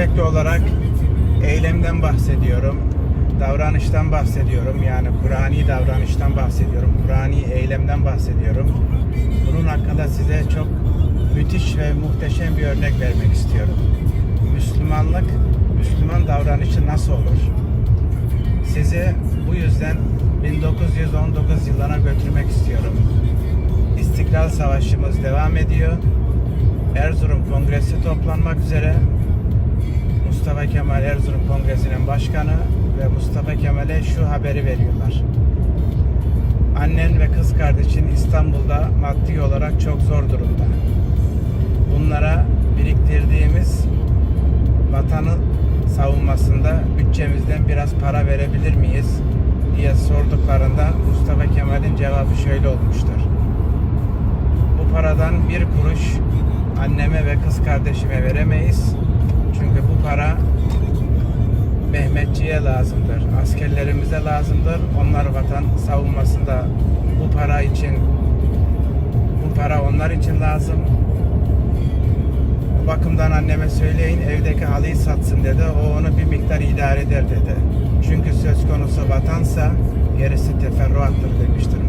sürekli olarak eylemden bahsediyorum. Davranıştan bahsediyorum. Yani Kur'ani davranıştan bahsediyorum. Kur'ani eylemden bahsediyorum. Bunun hakkında size çok müthiş ve muhteşem bir örnek vermek istiyorum. Müslümanlık, Müslüman davranışı nasıl olur? Sizi bu yüzden 1919 yılına götürmek istiyorum. İstiklal Savaşımız devam ediyor. Erzurum Kongresi toplanmak üzere. Mustafa Kemal Erzurum Kongresi'nin başkanı ve Mustafa Kemal'e şu haberi veriyorlar. Annen ve kız kardeşin İstanbul'da maddi olarak çok zor durumda. Bunlara biriktirdiğimiz vatanı savunmasında bütçemizden biraz para verebilir miyiz diye sorduklarında Mustafa Kemal'in cevabı şöyle olmuştur. Bu paradan bir kuruş anneme ve kız kardeşime veremeyiz. Mehmetçiye lazımdır. Askerlerimize lazımdır. Onlar vatan savunmasında bu para için bu para onlar için lazım. Bu bakımdan anneme söyleyin evdeki halıyı satsın dedi. O onu bir miktar idare eder dedi. Çünkü söz konusu vatansa gerisi teferruattır demiştir